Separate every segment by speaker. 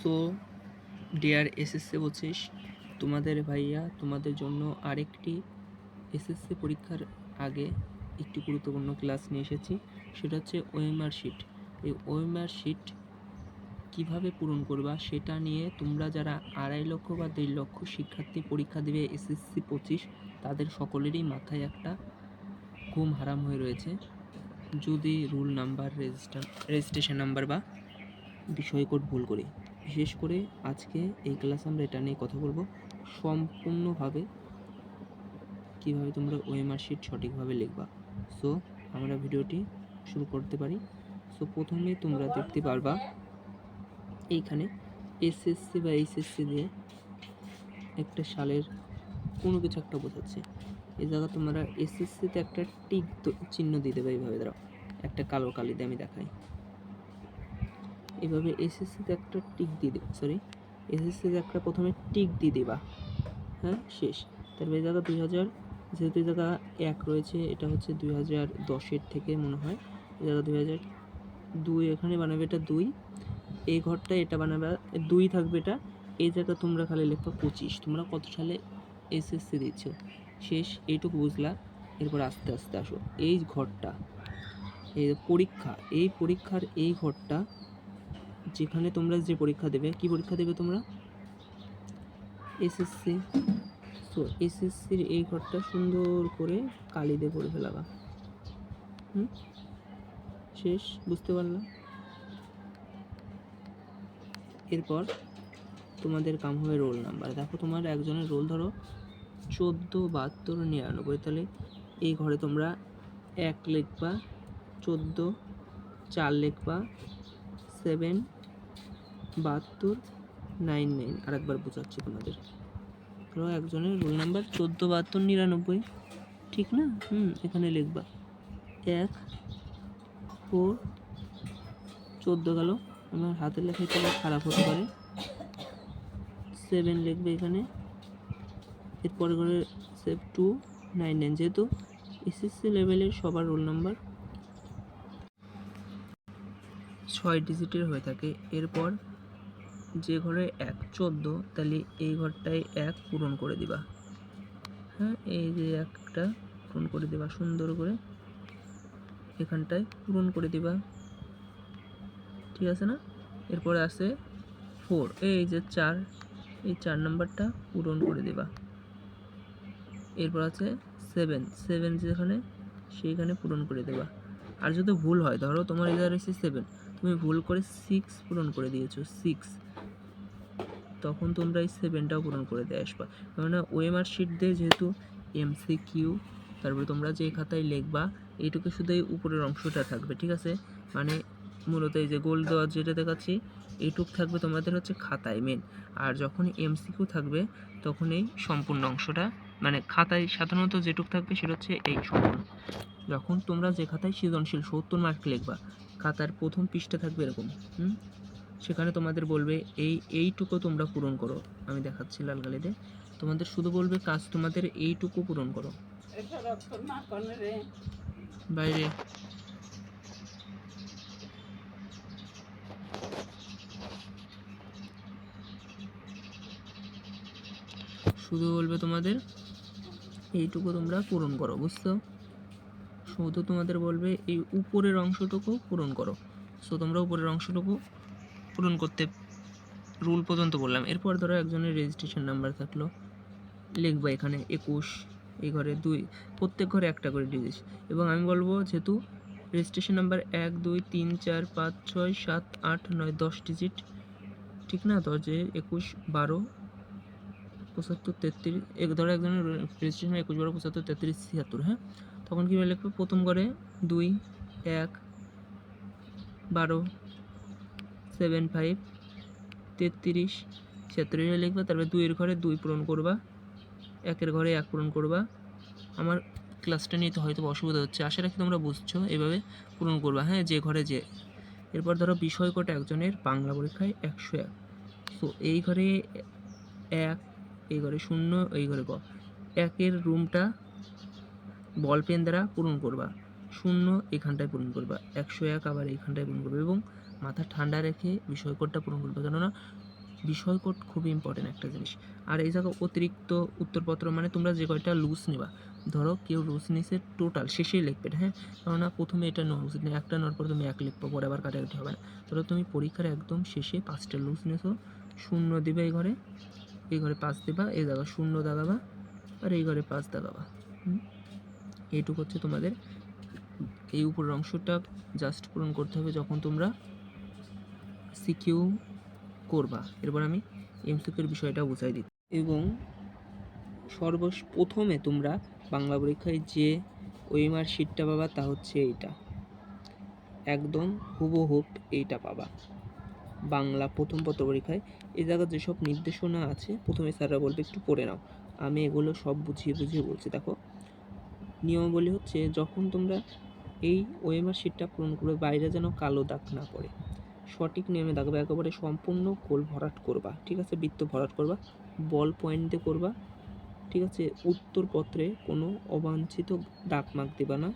Speaker 1: so dear SSC পঁচিশ তোমাদের ভাইয়া তোমাদের জন্য আরেকটি এসএসসি পরীক্ষার আগে একটি গুরুত্বপূর্ণ ক্লাস নিয়ে এসেছি সেটা হচ্ছে ওএমআর শিট এই ওএমআর শিট কীভাবে পূরণ করবা সেটা নিয়ে তোমরা যারা আড়াই লক্ষ বা দেড় লক্ষ শিক্ষার্থী পরীক্ষা দেবে এসএসসি পঁচিশ তাদের সকলেরই মাথায় একটা ঘুম হারাম হয়ে রয়েছে যদি রুল নাম্বার রেজিস্ট্রেশন নাম্বার বা বিষয় কোড ভুল করি বিশেষ করে আজকে এই ক্লাসে আমরা এটা নিয়ে কথা বলবো সম্পূর্ণভাবে কীভাবে তোমরা ওএমআর শিট সঠিকভাবে লিখবা সো আমরা ভিডিওটি শুরু করতে পারি সো প্রথমে তোমরা দেখতে পারবা এইখানে এসএসসি বা এইচএসসি দিয়ে একটা সালের কোনো কিছু একটা বোঝাচ্ছে এই জায়গা তোমরা এসএসসিতে একটা টিক চিহ্ন দিতে দেবে এইভাবে ধরো একটা কালো কালি দিয়ে আমি দেখাই এভাবে এসএসসিতে একটা টিক দিয়ে দেবা সরি এসএসসিতে একটা প্রথমে টিক দিয়ে দেবা হ্যাঁ শেষ তারপরে দাদা দুই হাজার যেহেতু দাদা এক রয়েছে এটা হচ্ছে দুই হাজার দশের থেকে মনে হয় দাদা দুই হাজার দুই এখানে বানাবে এটা দুই এই ঘরটা এটা বানাবে দুই থাকবে এটা এই জায়গা তোমরা খালি লেখবা পঁচিশ তোমরা কত সালে এসএসসি দিচ্ছ শেষ এইটুকু বুঝলা এরপর আস্তে আস্তে আসো এই ঘরটা এই পরীক্ষা এই পরীক্ষার এই ঘরটা যেখানে তোমরা যে পরীক্ষা দেবে কি পরীক্ষা দেবে তোমরা এসএসসি তো এসএসসির এই ঘরটা সুন্দর করে কালি দিয়ে করে ফেলাবা হুম শেষ বুঝতে পারলাম এরপর তোমাদের কাম হবে রোল নাম্বার দেখো তোমার একজনের রোল ধরো চোদ্দো বাহাত্তর নিরানব্বই তাহলে এই ঘরে তোমরা এক লেখবা চোদ্দো চার লেখবা সেভেন বাহাত্তর নাইন নাইন আরেকবার বোঝাচ্ছি আপনাদের ধরো একজনের রোল নাম্বার চোদ্দো বাহাত্তর নিরানব্বই ঠিক না হুম এখানে লিখবা এক ফোর চোদ্দো গেল আমার হাতের লেখা একটু খারাপ হতে পারে সেভেন লিখবে এখানে এরপরে করে সেভ টু নাইন নাইন যেহেতু এসএসসি লেভেলের সবার রোল নাম্বার ছয় ডিজিটের হয়ে থাকে এরপর যে ঘরে এক চোদ্দো তাহলে এই ঘরটায় এক পূরণ করে দিবা হ্যাঁ এই যে একটা পূরণ করে দিবা সুন্দর করে এখানটায় পূরণ করে দিবা ঠিক আছে না এরপরে আছে ফোর এই যে চার এই চার নাম্বারটা পূরণ করে দিবা এরপর আছে সেভেন সেভেন যেখানে সেইখানে পূরণ করে দেবা আর যদি ভুল হয় ধরো তোমার রেজাল্ট হয়েছে সেভেন তুমি ভুল করে সিক্স পূরণ করে দিয়েছো সিক্স তখন তোমরা এই সেভেনটাও পূরণ করে দিয়ে আসবা কেননা ওএমআর শিট দিয়ে যেহেতু এমসি কিউ তারপরে তোমরা যে খাতায় লিখবা এইটুকু শুধু এই উপরের অংশটা থাকবে ঠিক আছে মানে মূলত এই যে গোল দেওয়ার যেটা দেখাচ্ছি এইটুক থাকবে তোমাদের হচ্ছে খাতায় মেন আর যখন এমসিকিউ থাকবে তখন এই সম্পূর্ণ অংশটা মানে খাতায় সাধারণত যেটুক থাকবে সেটা হচ্ছে এই সম্পূর্ণ যখন তোমরা যে খাতায় সৃজনশীল সত্তর মার্ক লিখবা খাতার প্রথম পৃষ্ঠা থাকবে এরকম হুম সেখানে তোমাদের বলবে এই এইটুকু তোমরা পূরণ করো আমি দেখাচ্ছি লাল গালিতে তোমাদের শুধু বলবে কাজ তোমাদের এইটুকু পূরণ করো বাইরে শুধু বলবে তোমাদের এইটুকু তোমরা পূরণ করো বুঝছো শুধু তোমাদের বলবে এই উপরের অংশটুকু পূরণ করো সো তোমরা উপরের অংশটুকু পূরণ করতে রুল পর্যন্ত বললাম এরপর ধরো একজনের রেজিস্ট্রেশন নাম্বার থাকলো লিখবা এখানে একুশ এই ঘরে দুই প্রত্যেক ঘরে একটা করে ডিজিট এবং আমি বলবো যেহেতু রেজিস্ট্রেশন নাম্বার এক দুই তিন চার পাঁচ ছয় সাত আট নয় দশ ডিজিট ঠিক না দশ একুশ বারো পঁচাত্তর তেত্রিশ এক ধরো একজনের রেজিস্ট্রেশন একুশ বারো পঁচাত্তর তেত্রিশ ছিয়াত্তর হ্যাঁ তখন কীভাবে লিখবে প্রথম ঘরে দুই এক বারো সেভেন ফাইভ তেত্রিশ ছিয়াত্তর লিখবে তারপরে দুইয়ের ঘরে দুই পূরণ করবা একের ঘরে এক পূরণ করবা আমার ক্লাসটা নিয়ে তো হয়তো অসুবিধা হচ্ছে আশা রাখি তোমরা বুঝছো এভাবে পূরণ করবা হ্যাঁ যে ঘরে যে এরপর ধরো বিষয় কোটা একজনের বাংলা পরীক্ষায় একশো এক সো এই ঘরে এক এই ঘরে শূন্য এই ঘরে ক একের রুমটা বল পেন দ্বারা পূরণ করবা শূন্য এখানটায় পূরণ করবা একশো এক আবার এইখানটায় পূরণ করবে এবং মাথা ঠান্ডা রেখে কোডটা পূরণ করতে কেননা বিষয়কোট খুবই ইম্পর্টেন্ট একটা জিনিস আর এই জায়গা অতিরিক্ত উত্তরপত্র মানে তোমরা যে কয়টা লুজ নেবা ধরো কেউ লুজ নিছে টোটাল শেষেই লিখবে হ্যাঁ কেননা প্রথমে এটা নয় উচিত একটা নেওয়ার পর তুমি এক লিখবো পরে আবার কাটাকাটি হবে না ধরো তুমি পরীক্ষার একদম শেষে পাঁচটা লুজ নিছো শূন্য দিবে এই ঘরে এই ঘরে পাঁচ দেবা এই জায়গা শূন্য দাগাবা আর এই ঘরে পাঁচ দাগাবা এইটুকু হচ্ছে তোমাদের এই উপরের অংশটা জাস্ট পূরণ করতে হবে যখন তোমরা সিকিউ করবা এরপর আমি এমসিকিউর বিষয়টা বুঝাই দিই এবং প্রথমে তোমরা বাংলা পরীক্ষায় যে ওয়েমার শিটটা পাবা তা হচ্ছে এইটা একদম হুবহুব এইটা পাবা বাংলা প্রথম পত্র পরীক্ষায় এ জায়গায় যেসব নির্দেশনা আছে প্রথমে স্যাররা বলবে একটু পড়ে নাও আমি এগুলো সব বুঝিয়ে বুঝিয়ে বলছি দেখো নিয়মাবলী হচ্ছে যখন তোমরা এই ওয়েমার শিটটা পূরণ করবে বাইরে যেন কালো দাগ না পড়ে সঠিক নিয়মে থাকবে একেবারে সম্পূর্ণ গোল ভরাট করবা ঠিক আছে বৃত্ত ভরাট করবা বল পয়েন্টে করবা ঠিক আছে উত্তরপত্রে কোনো অবাঞ্ছিত দাগ মাক দেবা না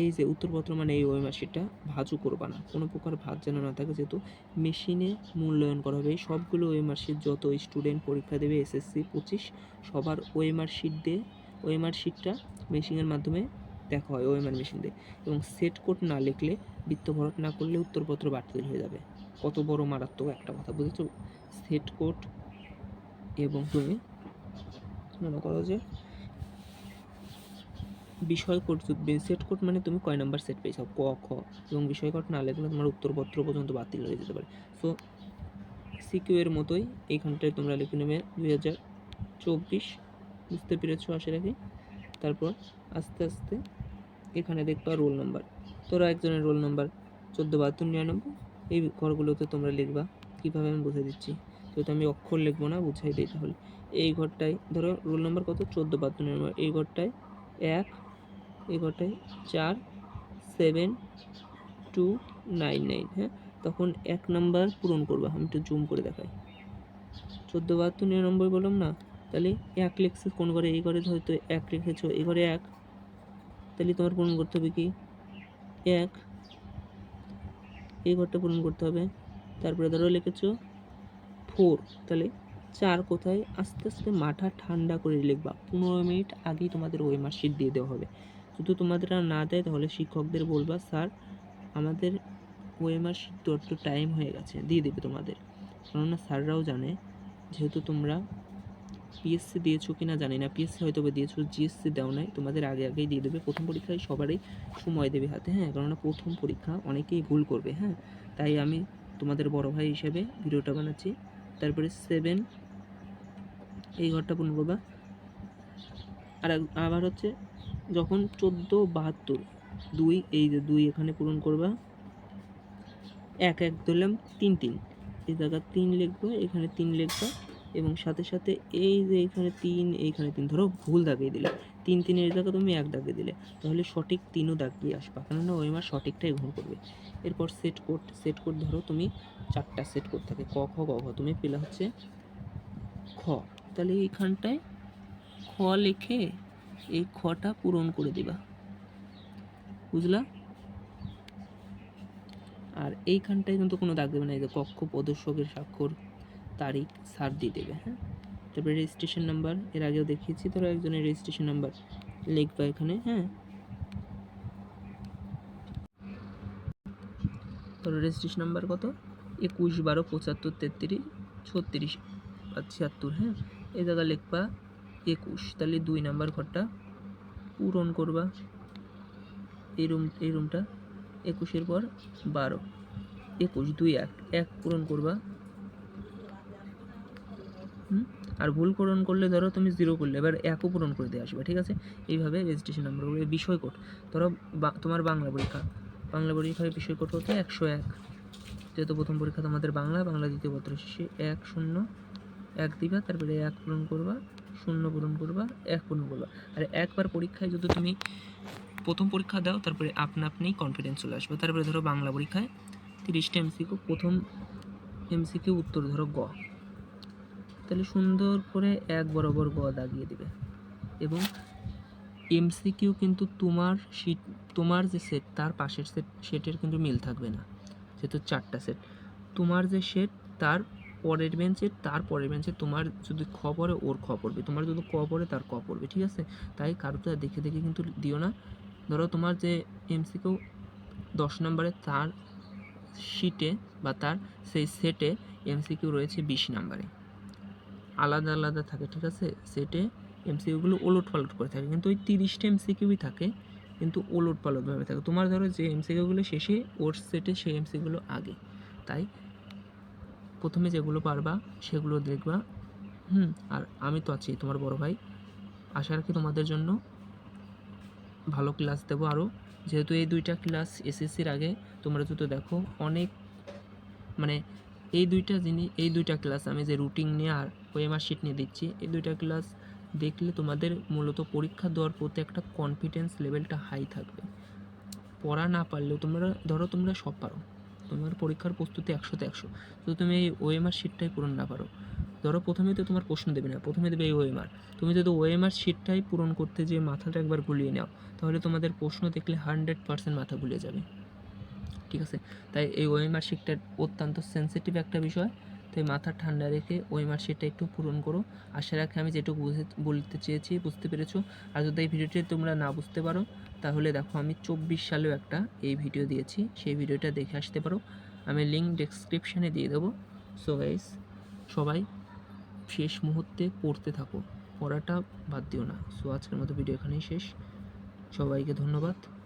Speaker 1: এই যে উত্তরপত্র মানে এই ওয়েমাসিটা ভাজও করবা না কোনো প্রকার ভাজ যেন না থাকে যেহেতু মেশিনে মূল্যায়ন করা হবে এই সবগুলো ওয়েমার্সিট যত স্টুডেন্ট পরীক্ষা দেবে এসএসসি পঁচিশ সবার ওয়েমার্সিট দিয়ে ওয়েমার্সিটটা মেশিনের মাধ্যমে দেখা হয় ওএমআর মেশিন দিয়ে এবং সেট কোড না লিখলে বৃত্ত ভরট না করলে উত্তরপত্র বাতিল হয়ে যাবে কত বড় মারাত্মক একটা কথা বুঝেছো সেট কোড এবং তুমি মনে করো যে বিষয় কোড সেট কোড মানে তুমি কয় নাম্বার সেট পেয়েছো ক খ এবং বিষয় কোড না লিখলে তোমার উত্তরপত্র পর্যন্ত বাতিল হয়ে যেতে পারে সো সিকিউ এর মতোই এইখানটায় তোমরা লিখে নেবে দুই হাজার চব্বিশ বুঝতে পেরেছো আশা রাখি তারপর আস্তে আস্তে এখানে দেখবা রোল নাম্বার তোরা একজনের রোল নাম্বার চোদ্দো বাহাত্তর নিরানব্বই এই ঘরগুলোতে তোমরা লিখবা কীভাবে আমি বুঝে দিচ্ছি যেহেতু আমি অক্ষর লিখবো না বুঝাই দিই তাহলে এই ঘরটায় ধরো রোল নাম্বার কত চোদ্দো বাহাত্তর নিরানব্বই এই ঘরটায় এক এই ঘরটায় চার সেভেন টু নাইন নাইন হ্যাঁ তখন এক নাম্বার পূরণ করবা আমি একটু জুম করে দেখাই চোদ্দো বাহাত্তর নিরানব্বই বললাম না তাহলে এক লিখছে কোন ঘরে এই ঘরে হয়তো এক লিখেছো এই ঘরে এক তাহলে তোমার পূরণ করতে হবে কি এক এই ঘরটা পূরণ করতে হবে তারপরে ধরো লিখেছো ফোর তাহলে চার কোথায় আস্তে আস্তে মাথা ঠান্ডা করে লিখবা পনেরো মিনিট আগেই তোমাদের ওই মার্কশিট দিয়ে দেওয়া হবে যদি তোমাদের আর না দেয় তাহলে শিক্ষকদের বলবা স্যার আমাদের ওই মার্কশিট তো টাইম হয়ে গেছে দিয়ে দেবে তোমাদের কেননা স্যাররাও জানে যেহেতু তোমরা পিএসসি দিয়েছো না জানি না পিএসসি হয়তো বা দিয়েছো জিএসসি দেও নাই তোমাদের আগে আগেই দিয়ে দেবে প্রথম পরীক্ষায় সবারই সময় দেবে হাতে হ্যাঁ কেননা প্রথম পরীক্ষা অনেকেই ভুল করবে হ্যাঁ তাই আমি তোমাদের বড় ভাই হিসেবে ভিডিওটা বানাচ্ছি তারপরে সেভেন এই ঘরটা পূর্ণ করবা আর আবার হচ্ছে যখন চোদ্দো বাহাত্তর দুই এই যে দুই এখানে পূরণ করবা এক এক ধরলাম তিন তিন এই জায়গা তিন লিখবা এখানে তিন লিখবা এবং সাথে সাথে এই যে এইখানে তিন এইখানে তিন ধরো ভুল দাগিয়ে দিলে তিন তিনের জায়গায় তুমি এক দাগিয়ে দিলে তাহলে সঠিক তিনও দাগিয়ে আসবা কেননা ওই মাস সঠিকটাই গ্রহণ করবে এরপর সেট কোড সেট কোড ধরো তুমি চারটা সেট কোড থাকে ক খ গ ঘ তুমি পেলে হচ্ছে খ তাহলে এইখানটায় খ লিখে এই খটা পূরণ করে দিবা বুঝলা আর এইখানটায় কিন্তু কোনো দাগ দেবে না এই যে কক্ষ প্রদর্শকের স্বাক্ষর তারিখ সার দিয়ে দেবে হ্যাঁ তারপরে রেজিস্ট্রেশন নাম্বার এর আগেও দেখিয়েছি ধরো একজনের রেজিস্ট্রেশন নাম্বার লিখবা এখানে হ্যাঁ ধরো রেজিস্ট্রেশন নাম্বার কত একুশ বারো পঁচাত্তর তেত্রিশ ছত্রিশ ছিয়াত্তর হ্যাঁ এ জায়গা লিখবা একুশ তাহলে দুই নাম্বার ঘরটা পূরণ করবা এই রুম এই রুমটা একুশের পর বারো একুশ দুই এক এক পূরণ করবা আর ভুল পূরণ করলে ধরো তুমি জিরো করলে এবার একও পূরণ করে দিয়ে আসবে ঠিক আছে এইভাবে রেজিস্ট্রেশন নম্বরগুলো বিষয় কোড ধরো তোমার বাংলা পরীক্ষা বাংলা পরীক্ষার বিষয় কোড হচ্ছে একশো এক যেহেতু প্রথম পরীক্ষা তোমাদের বাংলা বাংলা দ্বিতীয় পত্র শেষে এক শূন্য এক দিবা তারপরে এক পূরণ করবা শূন্য পূরণ করবা এক পূরণ করবা আর একবার পরীক্ষায় যদি তুমি প্রথম পরীক্ষা দাও তারপরে আপনা আপনি কনফিডেন্স চলে আসবে তারপরে ধরো বাংলা পরীক্ষায় তিরিশটা এমসিকিউ প্রথম এমসিকিউ উত্তর ধরো গ তাহলে সুন্দর করে এক বরাবর গ দাগিয়ে দিবে এবং এমসিকিউ কিন্তু তোমার সিট তোমার যে সেট তার পাশের সেট সেটের কিন্তু মিল থাকবে না যেহেতু চারটা সেট তোমার যে সেট তার পরের বেঞ্চে তার পরের বেঞ্চে তোমার যদি খ পড়ে ওর খ পড়বে তোমার যদি ক পড়ে তার ক পড়বে ঠিক আছে তাই তো দেখে দেখে কিন্তু দিও না ধরো তোমার যে এমসিকিউ দশ নম্বরে তার শিটে বা তার সেই সেটে এমসিকিউ রয়েছে বিশ নম্বরে আলাদা আলাদা থাকে ঠিক আছে সেটে এমসিকিউগুলো ওলট পালট করে থাকে কিন্তু ওই তিরিশটা এমসিকিউই থাকে কিন্তু ওলট পালটভাবে থাকে তোমার ধরো যে এমসিকিউগুলো শেষে ওর সেটে সেই এমসিকিউগুলো আগে তাই প্রথমে যেগুলো পারবা সেগুলো দেখবা হুম আর আমি তো আছি তোমার বড় ভাই আশা রাখি তোমাদের জন্য ভালো ক্লাস দেবো আরও যেহেতু এই দুইটা ক্লাস এসএসসির আগে তোমরা তো দেখো অনেক মানে এই দুইটা জিনিস এই দুইটা ক্লাস আমি যে রুটিন নিয়ে আর ওয়েমার শিট নিয়ে দিচ্ছি এই দুইটা ক্লাস দেখলে তোমাদের মূলত পরীক্ষা দেওয়ার প্রতি একটা কনফিডেন্স লেভেলটা হাই থাকবে পড়া না পারলেও তোমরা ধরো তোমরা সব পারো তোমার পরীক্ষার প্রস্তুতি একশোতে একশো তো তুমি এই ওএমআর শিটটাই পূরণ না পারো ধরো প্রথমে তো তোমার প্রশ্ন দেবে না প্রথমে দেবে এই ওএমআর তুমি যদি ওএমআর শিটটাই পূরণ করতে যে মাথাটা একবার গুলিয়ে নাও তাহলে তোমাদের প্রশ্ন দেখলে হান্ড্রেড পার্সেন্ট মাথা গুলিয়ে যাবে ঠিক আছে তাই এই ওয়েমার শিটটা অত্যন্ত সেন্সিটিভ একটা বিষয় তাই মাথা ঠান্ডা রেখে ওই মার্কশিটটা একটু পূরণ করো আশা রাখি আমি যেটুকু বুঝে বলতে চেয়েছি বুঝতে পেরেছো আর যদি এই ভিডিওটি তোমরা না বুঝতে পারো তাহলে দেখো আমি চব্বিশ সালেও একটা এই ভিডিও দিয়েছি সেই ভিডিওটা দেখে আসতে পারো আমি লিঙ্ক ডেসক্রিপশানে দিয়ে দেবো সো গাইস সবাই শেষ মুহূর্তে পড়তে থাকো পড়াটা বাদ দিও না সো আজকের মতো ভিডিও এখানেই শেষ সবাইকে ধন্যবাদ